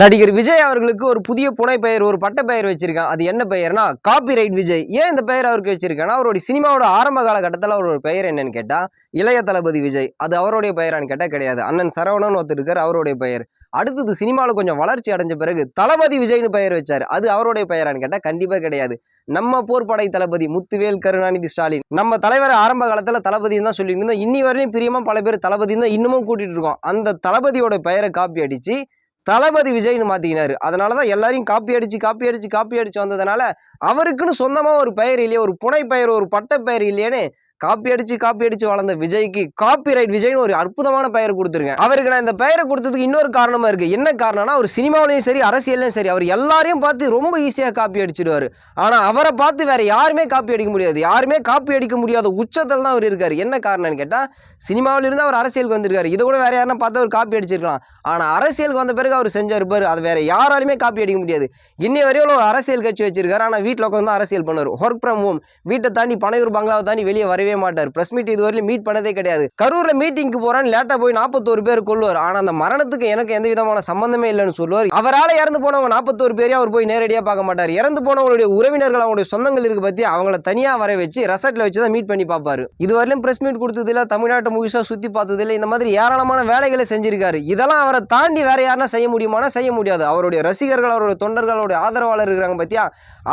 நடிகர் விஜய் அவர்களுக்கு ஒரு புதிய புனை பெயர் ஒரு பட்ட பெயர் வச்சிருக்கான் அது என்ன பெயர்னா காப்பிரைட் விஜய். ஏன் இந்த பெயர் அவருக்கு வச்சிருக்கான்னா அவருடைய சினிமாவோட ஆரம்ப காலகட்டத்தில் அவரோட பெயர் என்னன்னு கேட்டால் இளைய தளபதி விஜய். அது அவருடைய பெயரான்னு கேட்டால் கிடையாது. அண்ணன் சரவணன் ஒருத்தர் இருக்கார் அவருடைய பெயர். அடுத்தது சினிமாவில் கொஞ்சம் வளர்ச்சி அடைஞ்ச பிறகு தளபதி விஜய்னு பெயர் வச்சார். அது அவருடைய பெயரான்னு கேட்டால் கண்டிப்பாக கிடையாது. நம்ம போர்ப்படை தளபதி முத்துவேல் கருணாநிதி ஸ்டாலின். நம்ம தலைவர் ஆரம்ப காலத்தில் தளபதி தான் சொல்லிட்டு இருந்தோம். இன்னி வரையும் பிரியமாக பல பேர் தளபதி தான் இன்னமும் கூட்டிகிட்டு இருக்கோம். அந்த தளபதியோட பெயரை காப்பி அடித்து தளபதி விஜய்னு மாத்திக்கினாரு. அதனால தான் எல்லாரையும் காப்பி அடித்து காப்பி அடித்து காப்பி அடித்து வந்ததுனால அவருக்குன்னு சொந்தமாக ஒரு பெயர் இல்லையே ஒரு புனை பெயர் ஒரு பட்ட பெயர் இல்லையேன்னு காப்பி அடிச்சு காப்பி அடிச்சு வளர்ந்த விஜய்க்கு காப்பி ரைட் விஜய்னு ஒரு அற்புதமான பெயர் கொடுத்துருக்கேன் அவருக்கு நான் இந்த பெயரை கொடுத்ததுக்கு இன்னொரு காரணமா இருக்கு. என்ன காரணம்னா அவர் சினிமாவிலையும் சரி அரசியல்லையும் சரி அவர் எல்லாரையும் பார்த்து ரொம்ப ஈஸியாக காப்பி அடிச்சிடுவார். ஆனால் அவரை பார்த்து வேற யாருமே காப்பி அடிக்க முடியாது. யாருமே காப்பி அடிக்க முடியாத உச்சத்தில் தான் அவர் இருக்கார். என்ன காரணம்னு கேட்டால் சினிமாவிலிருந்து அவர் அரசியலுக்கு வந்திருக்காரு. இதை கூட வேற யாருன்னா பார்த்து அவர் காப்பி அடிச்சிருக்கலாம். ஆனால் அரசியலுக்கு வந்த பிறகு அவர் செஞ்சிருப்பாரு அது வேற யாராலுமே காப்பி அடிக்க முடியாது. இன்னை வரையும் ஒரு அரசியல் கட்சி வச்சிருக்காரு. ஆனால் வீட்டில் உட்காந்து அரசியல் பண்ணுவார். ஒர்க் ஃப்ரம் ஹோம் வீட்டை தாண்டி பனையூர் பங்களாவை தாண்டி வெளியே வரவே மாட்டார். பிரஸ் மீட் இதுவரையிலும் மீட் பண்ணதே கிடையாது. கரூர்ல மீட்டிங்க்கு போறான்னு லேட்டா போய் நாற்பத்தோரு பேர் கொள்வார். ஆனா அந்த மரணத்துக்கு எனக்கு எந்த விதமான சம்பந்தமே இல்லைன்னு சொல்லுவார். அவரால் இறந்து போனவங்க நாற்பத்தோரு பேரையும் அவர் போய் நேரடியாக பார்க்க மாட்டார். இறந்து போனவங்களுடைய உறவினர்கள் அவங்களுடைய சொந்தங்கள் இருக்கு பத்தி அவங்கள தனியா வர வச்சு ரெசார்ட்ல வச்சு தான் மீட் பண்ணி பார்ப்பாரு. இதுவரையிலும் பிரஸ் மீட் கொடுத்ததில்ல தமிழ்நாட்டை முழுசா சுத்தி பார்த்ததில்ல. இந்த மாதிரி ஏராளமான வேலைகளை செஞ்சிருக்காரு. இதெல்லாம் அவரை தாண்டி வேற யாருன்னா செய்ய முடியுமானா செய்ய முடியாது. அவருடைய ரசிகர்கள் அவருடைய தொண்டர்கள் அவருடைய ஆதரவாளர் இருக்கிறாங்க பத்தியா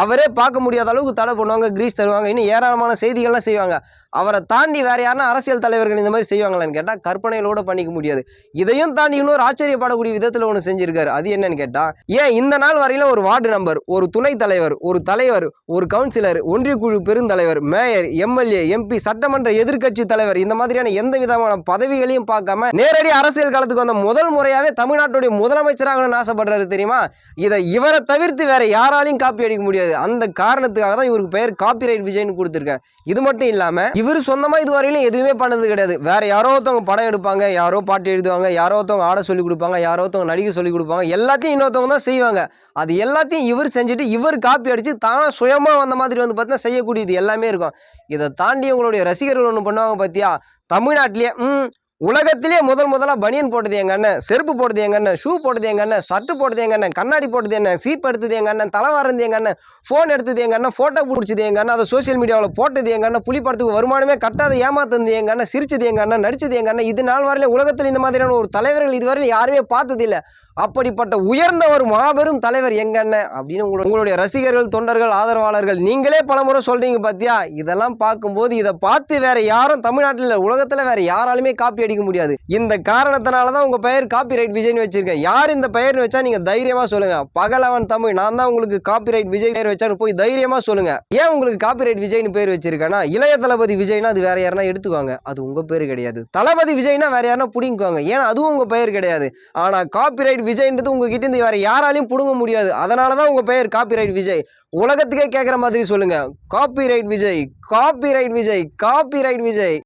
அவரே பார்க்க முடியாத அளவுக்கு தடை பண்ணுவாங்க கிரீஸ் தருவாங்க. இன்னும் ஏராளமான செய்திகள்லாம் செய்வாங்க. அவரை தாண்டி வேற யாருன்னா அரசியல் தலைவர்கள் இந்த மாதிரி செய்வாங்களான்னு கேட்டால் கற்பனைகளோட பண்ணிக்க முடியாது. இதையும் தாண்டி இன்னொரு ஆச்சரியப்படக்கூடிய விதத்தில் ஒன்று செஞ்சிருக்காரு. அது என்னன்னு கேட்டால் ஏன் இந்த நாள் வரையிலும் ஒரு வார்டு நம்பர் ஒரு துணைத் தலைவர் ஒரு தலைவர் ஒரு கவுன்சிலர் ஒன்றிய குழு பெருந்தலைவர் மேயர் எம்எல்ஏ எம்பி சட்டமன்ற எதிர்க்கட்சி தலைவர் இந்த மாதிரியான எந்த விதமான பதவிகளையும் பார்க்காம நேரடி அரசியல் காலத்துக்கு வந்த முதல் முறையாவே தமிழ்நாட்டுடைய முதலமைச்சராகணும்னு ஆசைப்படுறாரு தெரியுமா? இதை இவரை தவிர்த்து வேற யாராலையும் காப்பி அடிக்க முடியாது. அந்த காரணத்துக்காக தான் இவருக்கு பெயர் காப்பிரைட் விஜய்னு கொடுத்துருக்கேன். இது மட்டும் இல்லாமல் இவர் சொந்தமாக இதுவரையிலும் எதுவுமே பண்ணது கிடையாது. வேறு யாரோ ஒருத்தவங்க படம் எடுப்பாங்க யாரோ பாட்டு எழுதுவாங்க யாரோ ஒருத்தவங்க ஆட சொல்லி கொடுப்பாங்க யாரோ ஒருத்தவங்க நடிக்க சொல்லி கொடுப்பாங்க எல்லாத்தையும் இன்னொருத்தவங்க தான் செய்வாங்க. அது எல்லாத்தையும் இவர் செஞ்சுட்டு இவர் காப்பி அடித்து தானாக சுயமாக வந்த மாதிரி வந்து பார்த்தீங்கன்னா செய்யக்கூடியது எல்லாமே இருக்கும். இதை தாண்டி உங்களுடைய ரசிகர்கள் ஒன்று பண்ணுவாங்க பார்த்தியா தமிழ்நாட்டிலேயே ம் உலகத்திலே முதல் முதலாக பனியன் போட்டது எங்கள் அண்ணன் செருப்பு போட்டது எங்கள் அண்ணன் ஷூ போட்டது எங்கள் அண்ணன் சட்டு போட்டது எங்கள் அண்ணன் கண்ணாடி போட்டது என்ன சீப் எடுத்தது எங்கள் அண்ணன் தலை வரது எங்க அண்ணன் ஃபோன் எடுத்தது எங்கள் அண்ணன் ஃபோட்டோ பிடிச்சது எங்கள் அண்ணன் அதை சோஷியல் மீடியாவில் போட்டது எங்கள் அண்ணன் புலி படத்துக்கு வருமானமே கட்டாத ஏமாத்தது எங்கள் அண்ணன் சிரிச்சது எங்கள் அண்ணன் நடிச்சது எங்கள் அண்ணன் இது நாள் வரையிலும் உலகத்தில் இந்த மாதிரியான ஒரு தலைவர்கள் இதுவரையில் யாருமே பார்த்ததில்லை அப்படிப்பட்ட உயர்ந்த ஒரு மாபெரும் தலைவர் எங்க அண்ணன் அப்படின்னு உங்களோட உங்களுடைய ரசிகர்கள் தொண்டர்கள் ஆதரவாளர்கள் நீங்களே பலமுறை சொல்றீங்க பார்த்தியா இதெல்லாம் பார்க்கும்போது இதை பார்த்து வேற யாரும் தமிழ்நாட்டில் உலகத்தில் வேற யாராலுமே காப்பி அடிக்க முடியாது. இந்த காரணத்தினால தான் உங்கள் பெயர் காப்பி ரைட் விஜய்னு வச்சிருக்கேன். யார் இந்த பெயர்னு வச்சா நீங்கள் தைரியமாக சொல்லுங்கள் பகலவன் தமிழ் நான் தான் உங்களுக்கு காப்பி ரைட் விஜய் பேர் வச்சான்னு போய் தைரியமாக சொல்லுங்கள் ஏன் உங்களுக்கு காப்பி ரைட் விஜய்னு பேர் வச்சிருக்கேன்னா இளைய தளபதி விஜய்னா அது வேற யாருன்னா எடுத்துக்குவாங்க. அது உங்கள் பேர் கிடையாது. தளபதி விஜய்னா வேற யாருன்னா பிடிங்குவாங்க ஏன்னா அதுவும் உங்கள் பெயர் கிடையாது. ஆனால் காப்பி ரைட் விஜய்ன்றது உங்ககிட்ட இருந்து வேற யாராலையும் பிடுங்க முடியாது. அதனால தான் உங்கள் பெயர் காப்பி ரைட் விஜய். உலகத்துக்கே கேட்குற மாதிரி சொல்லுங்கள் copyright Vijay copyright Vijay copyright Vijay.